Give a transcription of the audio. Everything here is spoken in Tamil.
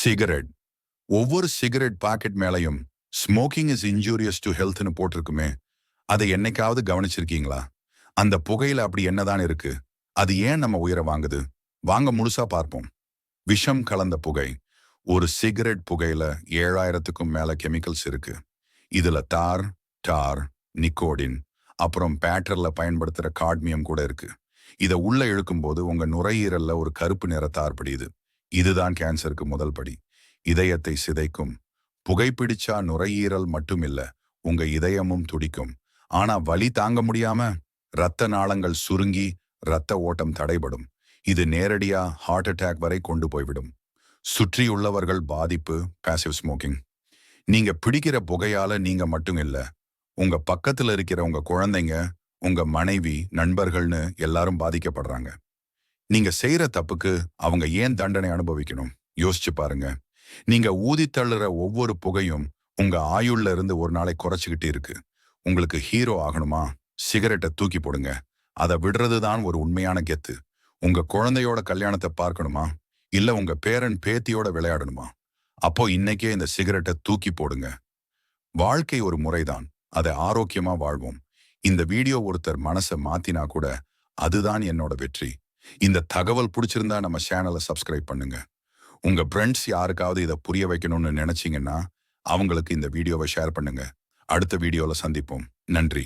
சிகரெட். ஒவ்வொரு சிகரெட் பாக்கெட் மேலையும் ஸ்மோக்கிங் இஸ் இன்ஜூரியஸ் டு ஹெல்த்னு போட்டிருக்குமே அதை என்னைக்காவது கவனிச்சிருக்கீங்களா? அந்த புகையில அப்படி என்னதான் இருக்கு? அது ஏன் நம்ம உயிரை வாங்குது? வாங்க முழுசா பார்ப்போம். விஷம் கலந்த புகை. ஒரு சிகரெட் புகையில ஏழாயிரத்துக்கும் மேல கெமிக்கல்ஸ் இருக்கு. இதுல தார் டார் நிக்கோடின் அப்புறம் பேட்டர்ல பயன்படுத்துற காட்மியம் கூட இருக்கு. இதை உள்ள இழுக்கும்போது உங்க நுரையீரல்ல ஒரு கருப்பு நிற தார் படியுது இதுதான் கேன்சருக்கு முதல் படி. இதயத்தை சிதைக்கும். புகைப்பிடிச்சா நுரையீரல் மட்டுமில்ல உங்க இதயமும் துடிக்கும். ஆனா வலி தாங்க முடியாம இரத்த நாளங்கள் சுருங்கி இரத்த ஓட்டம் தடைபடும். இது நேரடியா ஹார்ட் அட்டாக் வரை கொண்டு போய்விடும். சுற்றியுள்ளவர்கள் பாதிப்பு பாசிவ் ஸ்மோக்கிங் நீங்க பிடிக்கிற புகையால நீங்க மட்டும் இல்ல உங்க பக்கத்துல இருக்கிற உங்க குழந்தைங்க உங்க மனைவி நண்பர்கள்னு எல்லாரும் பாதிக்கப்படுறாங்க. நீங்க செய்யற தப்புக்கு அவங்க ஏன் தண்டனை அனுபவிக்கணும்? யோசிச்சு பாருங்க. நீங்க ஊதி தள்ளுற ஒவ்வொரு புகையும் உங்க ஆயுள்ல இருந்து ஒரு நாளை குறைச்சிக்கிட்டு இருக்கு. உங்களுக்கு ஹீரோ ஆகணுமா? சிகரெட்டை தூக்கி போடுங்க. அதை விடுறது தான் ஒரு உண்மையான கெத்து. உங்க குழந்தையோட கல்யாணத்தை பார்க்கணுமா? இல்ல உங்க பேரன் பேத்தியோட விளையாடணுமா? அப்போ இன்னைக்கே இந்த சிகரெட்டை தூக்கி போடுங்க. வாழ்க்கை ஒரு முறைதான். அதை ஆரோக்கியமா வாழ்வோம். இந்த வீடியோ ஒருத்தர் மனசை மாத்தினா கூட அதுதான் என்னோட வெற்றி. இந்த தகவல் பிடிச்சிருந்தா நம்ம சேனலை சப்ஸ்கிரைப் பண்ணுங்க. உங்க ஃப்ரெண்ட்ஸ் யாருக்காவது இதை புரிய வைக்கணும்னு நினைச்சீங்கன்னா அவங்களுக்கு இந்த வீடியோவை ஷேர் பண்ணுங்க. அடுத்த வீடியோவில் சந்திப்போம். நன்றி.